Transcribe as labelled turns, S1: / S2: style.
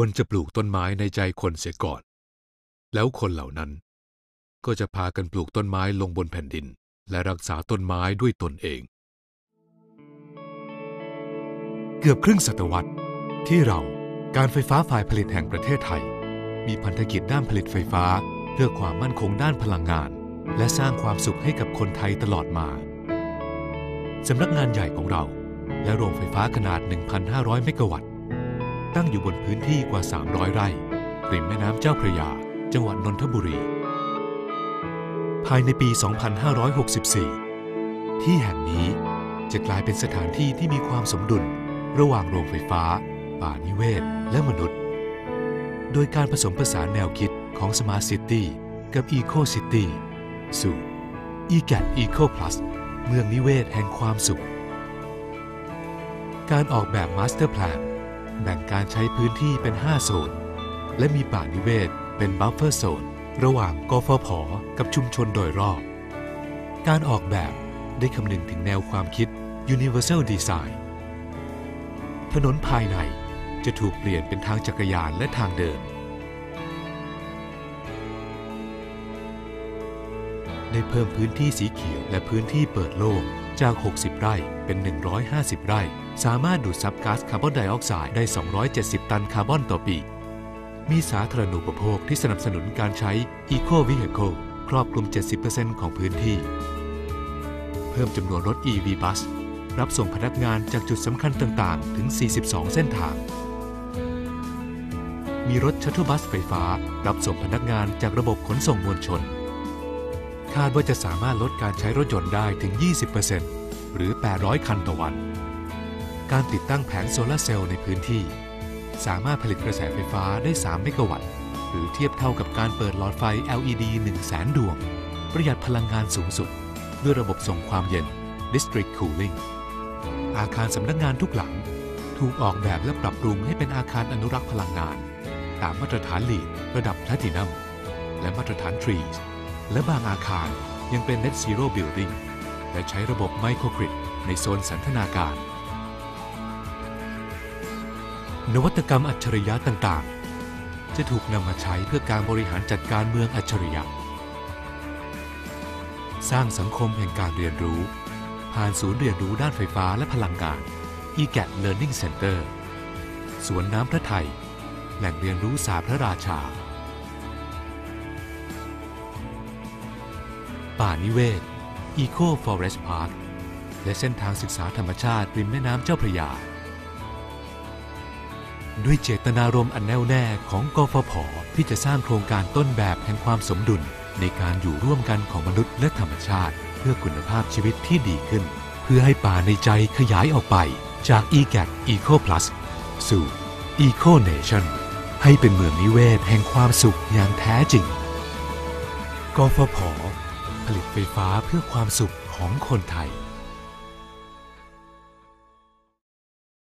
S1: ควรจะปลูกต้นไม้ในใจคนเสียก่อน แล้วคนเหล่านั้น ก็จะพากันปลูกต้นไม้ลงบนแผ่นดิน และรักษาต้นไม้ด้วยตนเอง เกือบครึ่งศตวรรษ ที่เราการไฟฟ้าฝ่ายผลิตแห่งประเทศไทย มีพันธกิจด้านผลิตไฟฟ้า เพื่อความมั่นคงด้านพลังงาน และสร้างความสุขให้กับคนไทยตลอดมาสำนักงานใหญ่ของเรา และโรงไฟฟ้าขนาด 1,500 เมกะวัตต์ ตั้งอยู่บนพื้นที่กว่า 300 ไร่ ริมแม่น้ำเจ้าพระยา จังหวัดนนทบุรี ภายในปี 2564 ที่แห่งนี้จะกลายเป็นสถานที่ที่มีความสมดุล ระหว่างโรงไฟฟ้า ป่านิเวศ และมนุษย์ โดยการผสมผสานแนวคิดของ Smart City กับ Eco City สู่ e g a t Eco Plus เมืองนิเวศแห่งความสุข การออกแบบ Master Plan แแบ่งการใช้พื้นที่เป็น 5 โซน และมีป่านิเวศเป็น Buffer Zone ระหว่างกฟผ กับชุมชนโดยรอบ การออกแบบได้คำนึงถึงแนวความคิด Universal Design ถนนภายในจะถูกเปลี่ยนเป็นทางจักรยานและทางเดิน ได้เพิ่มพื้นที่สีเขียวและพื้นที่เปิดโล่ง จาก 60 ไร่เป็น 150 ไร่ สามารถดูดซับก๊าซคาร์บอนไดออกไซด์ได้ 270 ตันคาร์บอนต่อปี มีสาธารณูปโภคที่สนับสนุนการใช้ Eco Vehicle ครอบคลุม 70%ของพื้นที่ เพิ่มจำนวนรถ EV Bus รับส่งพนักงานจากจุดสำคัญต่างๆ ถึง 42 เส้นทาง มีรถชัตเทิลบัสไฟฟ้า รับส่งพนักงานจากระบบขนส่งมวลชน คาดว่าจะสามารถลดการใช้รถยนต์ได้ถึง 20%หรือ 800 คันต่อวัน การติดตั้งแผงโซลาร์เซลล์ในพื้นที่ สามารถผลิตกระแสไฟฟ้าได้ 3 เมกะวัตต์ หรือเทียบเท่ากับการเปิดหลอดไฟ LED 1 0 0 0 0แสนดวง ประหยัดพลังงานสูงสุด ด้วยระบบส่งความเย็น District Cooling อาคารสำนักงานทุกหลัง ถูกออกแบบและปรับปรุงให้เป็นอาคารอนุรักษ์พลังงาน ตามมาตรฐานลีดระดับแพลตินัมและมาตรฐานทรีส และบางอาคารยังเป็น Net Zero Building และใช้ระบบไมโครกริดในโซนสันทนาการ นวัตกรรมอัจฉริยะต่างๆ จะถูกนำมาใช้เพื่อการบริหารจัดการเมืองอัจฉริยะ สร้างสังคมแห่งการเรียนรู้ ผ่านศูนย์เรียนรู้ด้านไฟฟ้าและพลังงาน eGAT Learning Center สวนน้ำพระไทย แหล่งเรียนรู้สาพระราชา ป่านิเวศ Eco Forest Park และเส้นทางศึกษาธรรมชาติริมแม่น้ำเจ้าพระยา ด้วยเจตนารมณ์อันแน่วแน่ของกฟผ ที่จะสร้างโครงการต้นแบบแห่งความสมดุล ในการอยู่ร่วมกันของมนุษย์และธรรมชาติ เพื่อคุณภาพชีวิตที่ดีขึ้น เพื่อให้ป่าในใจขยายออกไป จาก eGAT Eco Plus สู่ Eco Nation ให้เป็นเมืองนิเวศแห่งความสุขอย่างแท้จริงกฟผ ผลิตไฟฟ้าเพื่อความสุขของคนไทย